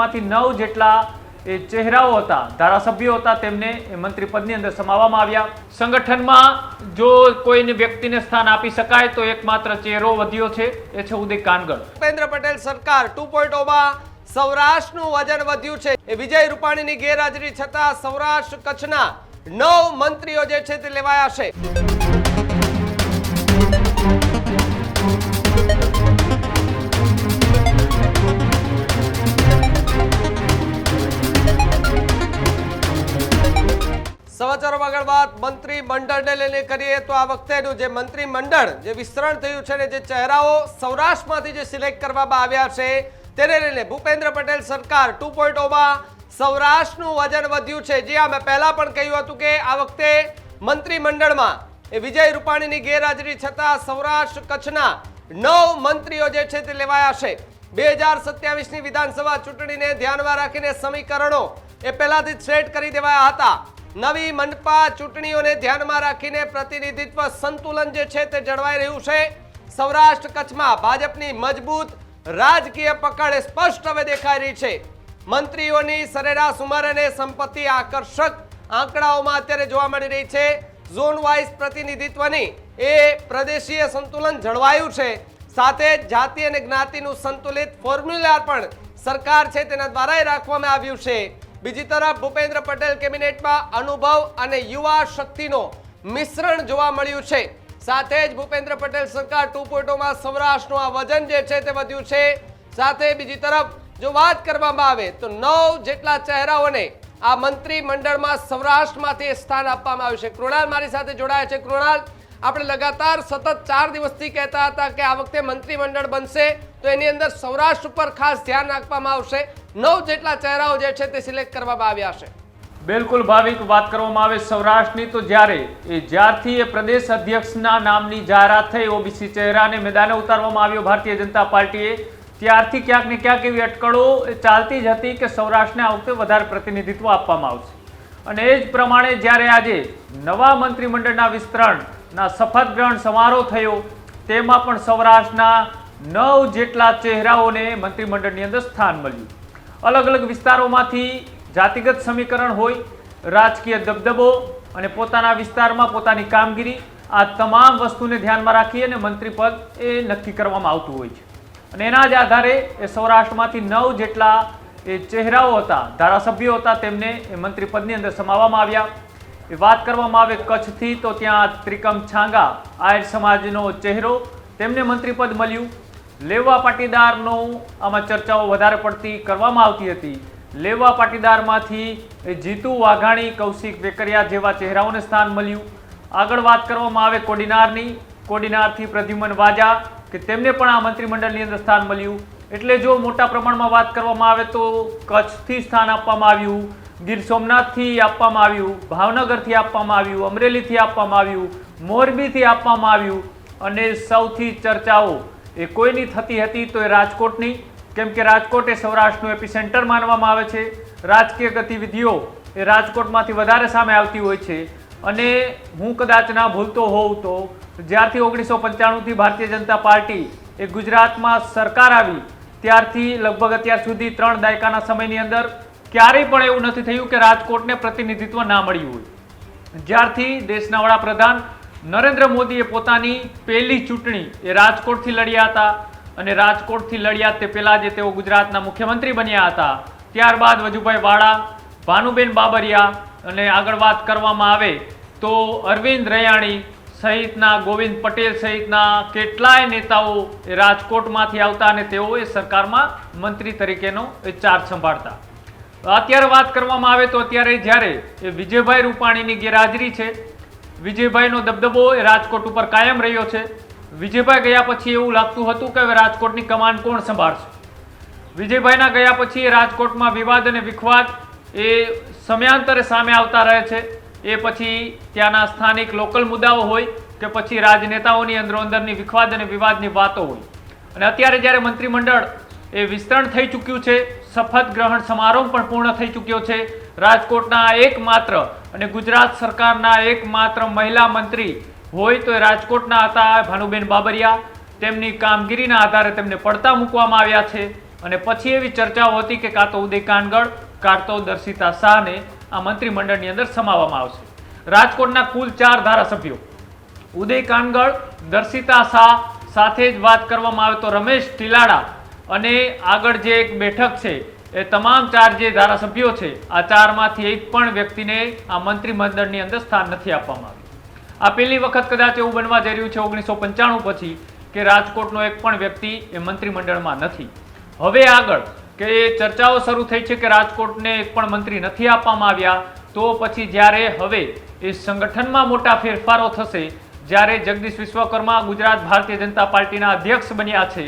સંગઠનમાંથી નવ જેટલા એ ચહેરાઓ હતા, ધારાસભ્યો હતા, તેમને મંત્રી પદની અંદર સમાવવામાં આવ્યા. સંગઠનમાં જો કોઈને વ્યક્તિને સ્થાન આપી શકાય તો એકમાત્ર ચહેરો વધ્યો છે, એ છે ઉદય કાનગર ભૂપેન્દ્ર પટેલ સરકાર ટુ માં સૌરાષ્ટ્રનું વજન વધ્યું છે. એ વિજય રૂપાણીની ગેરહાજરી છતાં સૌરાષ્ટ્ર કચ્છના નવ મંત્રીઓ જે છે તે લેવાયા છે. સમાચારોમાં આગળ વાત. મંત્રી મંડળને લઈને કરીએ તો આ વખતેનું જે મંત્રી મંડળ જે વિસ્તરણ થયું છે ને જે ચહેરાઓ સૌરાષ્ટ્રમાંથી જે સિલેક્ટ કરવામાં આવ્યા છે, તેને લઈને ભૂપેન્દ્ર પટેલ સરકાર ટુ માં સૌરાષ્ટ્રનું વજન વધ્યું છે. જે આ મેં પહેલા પણ કહ્યું હતું કે આ વખતે મંત્રી મંડળમાં એ વિજય રૂપાણીની ગેરહાજરી છતાં સૌરાષ્ટ્ર કચ્છના નવ મંત્રીઓ જે છે તે લેવાયા છે. બે હજાર સત્યાવીસની વિધાનસભા ચૂંટણીને ધ્યાનમાં રાખીને સમીકરણો એ પહેલાથી જ સેટ કરી દેવાયા હતા. નવી મનપા ચૂંટણીઓને ધ્યાનમાં રાખીને પ્રતિનિધિત્વ સંતુલન જે છે તે જળવાઈ રહ્યું છે. સૌરાષ્ટ્ર કચ્છમાં ભાજપની મજબૂત રાજકીય પકડ સ્પષ્ટ હવે દેખાઈ રહી છે. મંત્રીઓની સરેરાશ ઉંમર અને સંપત્તિ આકર્ષક આંકડાઓમાં અત્યારે જોવા મળી રહી છે. ઝોન વાઇઝ પ્રતિનિધિત્વની એ પ્રદેશીય સંતુલન જળવાયું છે. સાથે જાતિ અને જ્ઞાતિનું સંતુલિત ફોર્મ્યુલા પણ સરકાર છે તેના દ્વારા રાખવામાં આવ્યું છે. બીજી તરફ ભૂપેન્દ્ર પટેલ કેબિનેટમાં અનુભવ અને યુવા શક્તિનો મિશ્રણ જોવા મળ્યું છે. સાથે જ ભૂપેન્દ્ર પટેલ સરકાર ટુ પોઈન્ટોમાં સૌરાષ્ટ્રનું આ વજન જે છે તે વધ્યું છે. સાથે બીજી તરફ જો વાત કરવામાં આવે તો નવ જેટલા ચહેરાઓને આ મંત્રી મંડળમાં સૌરાષ્ટ્રમાંથી સ્થાન આપવામાં આવ્યું છે. કૃણાલ મારી સાથે જોડાયા છે. કૃણાલ, આપણે લગાતાર સતત ચાર દિવસથી કહેતા હતા કે આ વખતે મંત્રીમંડળ બનશે. તો એની અંદર સૌરાષ્ટ્ર ઉપર ખાસ ધ્યાન રાખવામાં આવશે. નવ જેટલા ચહેરાઓ જે છે તે સિલેક્ટ કરવામાં આવ્યા છે. બિલકુલ ભાવિક, વાત કરવામાં આવે સૌરાષ્ટ્રની, તો જ્યારે એ જ્યારથી એ પ્રદેશ અધ્યક્ષના નામની જાહેરાત થઈ, ઓબીસી ચહેરાને મેદાને ઉતારવામાં આવ્યો ભારતીય જનતા પાર્ટીએ, ત્યારથી ક્યાંક ને ક્યાંક એવી અટકળો ચાલતી જ હતી કે સૌરાષ્ટ્રને આ વખતે વધારે પ્રતિનિધિત્વ આપવામાં આવશે. અને એ જ પ્રમાણે જ્યારે આજે નવા મંત્રીમંડળના વિસ્તરણના શપથ ગ્રહણ સમારોહ થયો, તેમાં પણ સૌરાષ્ટ્રના નવ જેટલા ચહેરાઓને મંત્રીમંડળની અંદર સ્થાન મળ્યું. અલગ અલગ વિસ્તારોમાંથી જાતિગત સમીકરણ હોય, રાજકીય દબદબો અને પોતાના વિસ્તારમાં પોતાની કામગીરી, આ તમામ વસ્તુને ધ્યાનમાં રાખી અને મંત્રીપદ એ નક્કી કરવામાં આવતું હોય છે. અને એના જ આધારે એ સૌરાષ્ટ્રમાંથી નવ જેટલા એ ચહેરાઓ હતા, ધારાસભ્યો હતા, તેમને એ મંત્રીપદની અંદર સમાવવામાં આવ્યા. એ વાત કરવામાં આવે કચ્છથી, તો ત્યાં ત્રિકમ છાંગા, આયર સમાજનો ચહેરો, તેમને મંત્રીપદ મળ્યું. લેવા પાટીદારનો આમાં ચર્ચાઓ વધારે પડતી કરવામાં આવતી હતી. લેવા પાટીદારમાંથી જીતુ વાઘાણી, કૌશિક વેકરિયા જેવા ચહેરાઓને સ્થાન મળ્યું. આગળ વાત કરવામાં આવે કોડીનારની. કોડીનારથી પ્રદ્યુમન વાજા, કે તેમને પણ આ મંત્રીમંડળની અંદર સ્થાન મળ્યું. એટલે જો મોટા પ્રમાણમાં વાત કરવામાં આવે તો કચ્છથી સ્થાન આપવામાં આવ્યું, ગીર સોમનાથથી આપવામાં આવ્યું, ભાવનગરથી આપવામાં આવ્યું, અમરેલીથી આપવામાં આવ્યું, મોરબીથી આપવામાં આવ્યું. અને સૌથી ચર્ચાઓ એ કોઈની થતી હતી તો એ રાજકોટની, કેમ કે રાજકોટ એ સૌરાષ્ટ્રનું એપિસેન્ટર માનવામાં આવે છે. રાજકીય ગતિવિધિઓ એ રાજકોટમાંથી વધારે સામે આવતી હોય છે. અને હું કદાચ ના ભૂલતો હોઉં તો, જ્યારથી ઓગણીસો પંચાણુંથી ભારતીય જનતા પાર્ટી એ ગુજરાતમાં સરકાર આવી, ત્યારથી લગભગ અત્યાર સુધી ત્રણ દાયકાના સમયની અંદર ક્યારેય પણ એવું નથી થયું કે રાજકોટને પ્રતિનિધિત્વ ના મળ્યું હોય. જ્યારથી દેશના વડાપ્રધાન નરેન્દ્ર મોદીએ પોતાની પહેલી ચૂંટણી એ રાજકોટથી લડ્યા હતા અને રાજકોટથી લડ્યા તે પહેલાં જે તેઓ ગુજરાતના મુખ્યમંત્રી બન્યા હતા, ત્યારબાદ વજુભાઈ વાળા, ભાનુબેન બાબરિયા અને આગળ વાત કરવામાં આવે તો અરવિંદ રયાણી સહિતના ગોવિંદ પટેલ સહિતના કેટલાય નેતાઓ એ રાજકોટમાંથી આવતા અને તેઓ એ સરકારમાં મંત્રી તરીકેનો એ ચાર્જ સંભાળતા. અત્યારે વાત કરવામાં આવે તો અત્યારે જ્યારે એ વિજયભાઈ રૂપાણીની ગેરહાજરી છે વિજયભાઈનો દબદબો એ રાજકોટ ઉપર કાયમ રહ્યો છે. વિજયભાઈ ગયા પછી એવું લાગતું હતું કે હવે રાજકોટની કમાન કોણ સંભાળશે? વિજયભાઈના ગયા પછી રાજકોટમાં વિવાદ અને વિખવાદ એ સમયાંતરે સામે આવતા રહે છે. એ પછી ત્યાંના સ્થાનિક લોકલ મુદ્દાઓ હોય કે પછી રાજનેતાઓની અંદરો અંદરની વિખવાદ અને વિવાદની વાતો હોય. અને અત્યારે જ્યારે મંત્રીમંડળ એ વિસ્તરણ થઈ ચૂક્યું છે શપથ ગ્રહણ સમારોહ પણ પૂર્ણ થઈ ચૂક્યો છે. રાજકોટના એકમાત્ર અને ગુજરાત સરકારના એકમાત્ર મહિલા મંત્રી હોય તો એ રાજકોટના હતા ભાનુબેન બાબરિયા. તેમની કામગીરીના આધારે તેમને પડતા મૂકવામાં આવ્યા છે. અને પછી એવી ચર્ચાઓ હતી કે કાં તો ઉદય કાનગડ કાં તો દર્શિતા શાહને આ મંત્રીમંડળની અંદર સમાવવામાં આવશે. રાજકોટના કુલ ચાર ધારાસભ્યો. ઉદય કાનગડ દર્શિતા શાહ સાથે જ વાત કરવામાં આવે તો રમેશ ટીલાડા અને આગળ જે એક બેઠક છે, એ તમામ ચાર જે ધારાસભ્યો છે, આ ચારમાંથી એક પણ વ્યક્તિને આ મંત્રીમંડળની અંદર સ્થાન નથી આપવામાં આવ્યું. આ પહેલી વખત કદાચ એવું બનવા જઈ રહ્યું છે, ઓગણીસો પંચાણું પછી, કે રાજકોટનો એક પણ વ્યક્તિ એ મંત્રીમંડળમાં નથી. હવે આગળ, કે ચર્ચાઓ શરૂ થઈ છે કે રાજકોટને એક પણ મંત્રી નથી આપવામાં આવ્યા, તો પછી જ્યારે હવે એ સંગઠનમાં મોટા ફેરફારો થશે, જ્યારે જગદીશ વિશ્વકર્મા ગુજરાત ભારતીય જનતા પાર્ટીના અધ્યક્ષ બન્યા છે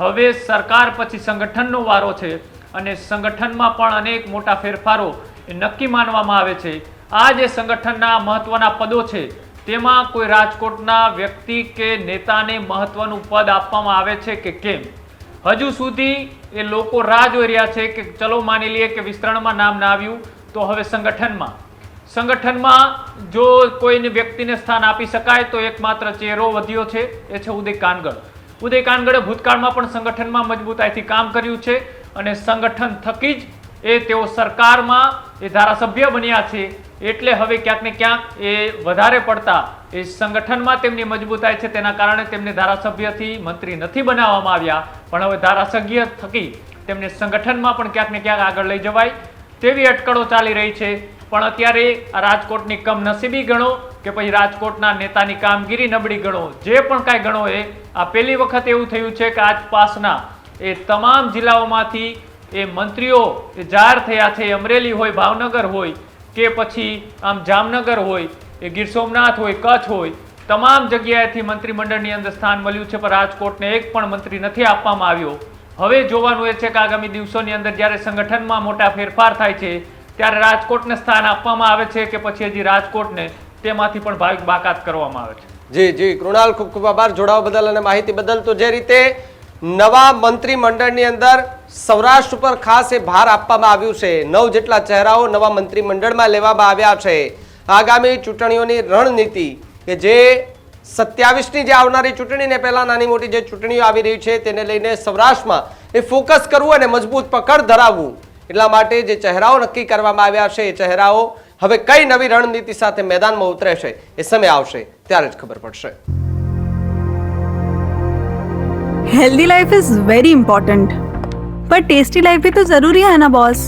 હવે સરકાર પછી સંગઠનનો વારો છે અને સંગઠનમાં પણ અનેક મોટા ફેરફારો એ નક્કી માનવામાં આવે છે. આ જે સંગઠનના મહત્વના પદો છે, તેમાં કોઈ રાજકોટના વ્યક્તિ કે નેતાને મહત્વનું પદ આપવામાં આવે છે કે કેમ? હજુ સુધી એ લોકો રાહ જોઈ રહ્યા છે કે ચલો માની લઈએ કે વિસ્તરણમાં નામ ના આવ્યું, તો હવે સંગઠનમાં. સંગઠનમાં જો કોઈને વ્યક્તિને સ્થાન આપી શકાય તો એકમાત્ર ચહેરો વધ્યો છે, એ છે ઉદય કાનગડ ઉદય કાનગડે ભૂતકાળમાં પણ સંગઠનમાં મજબૂતાઈથી કામ કર્યું છે અને સંગઠન થકી જ એ તેઓ સરકારમાં એ ધારાસભ્ય બન્યા છે. એટલે હવે ક્યાંક ક્યાંક એ વધારે પડતા એ સંગઠનમાં તેમની મજબૂતાઈ છે તેના કારણે તેમને ધારાસભ્યથી મંત્રી નથી બનાવવામાં આવ્યા. પણ હવે ધારાસભ્ય થકી તેમને સંગઠનમાં પણ ક્યાંક ક્યાંક આગળ લઈ જવાય. તેવી અટકળો ચાલી રહી છે. પણ અત્યારે રાજકોટની કમનસીબી ગણો કે પછી રાજકોટના નેતાની કામગીરી નબળી ગણો, જે પણ કાંઈ ગણો એ, આ પહેલી વખત એવું થયું છે કે આસપાસના એ તમામ જિલ્લાઓમાંથી એ મંત્રીઓ જાહેર થયા છે અમરેલી હોય, ભાવનગર હોય, કે પછી આમ જામનગર હોય, એ ગીર સોમનાથ હોય, કચ્છ હોય, તમામ જગ્યાએથી મંત્રીમંડળની અંદર સ્થાન મળ્યું છે, પણ રાજકોટને એક પણ મંત્રી નથી આપવામાં આવ્યો. હવે જોવાનું એ છે કે આગામી દિવસોની અંદર જ્યારે સંગઠનમાં મોટા ફેરફાર થાય છે ત્યારે રાજકોટને સ્થાન આપવામાં આવે છે કે પછી હજી રાજકોટને તેમાંથી પણ ભાવિક બાકાત કરવામાં આવે છે? જી જી, કૃણાલ, ખૂબ ખૂબ આભાર. જોડાવા બદલ અને માહિતી બદલ તો જે રીતે નવા મંત્રીમંડળની અંદર સૌરાષ્ટ્ર ઉપર ખાસ એ ભાર આપવામાં આવ્યું છે. નવ જેટલા ચહેરાઓ નવા મંત્રીમંડળમાં લેવામાં આવ્યા છે. આગામી ચૂંટણીઓની રણનીતિ કે જે સત્યાવીસની જે આવનારી ચૂંટણીને પહેલાં નાની મોટી જે ચૂંટણીઓ આવી રહી છે, તેને લઈને સૌરાષ્ટ્રમાં એ ફોકસ કરવું અને મજબૂત પકડ ધરાવવું એટલા માટે જે ચહેરાઓ નક્કી કરવામાં આવ્યા છે એ ચહેરાઓ હવે કઈ નવી રણનીતિ સાથે મેદાનમાં ઉતરે છે એ સમય આવશે ત્યારે જ ખબર પડશે healthy life is very important पर टेस्टी लाइफ भी तो जरूरी है ना बॉस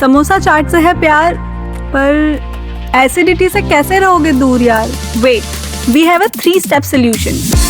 समोसा चाट से है प्यार पर एसिडिटी से कैसे रहोगे दूर यार wait we have a three step solution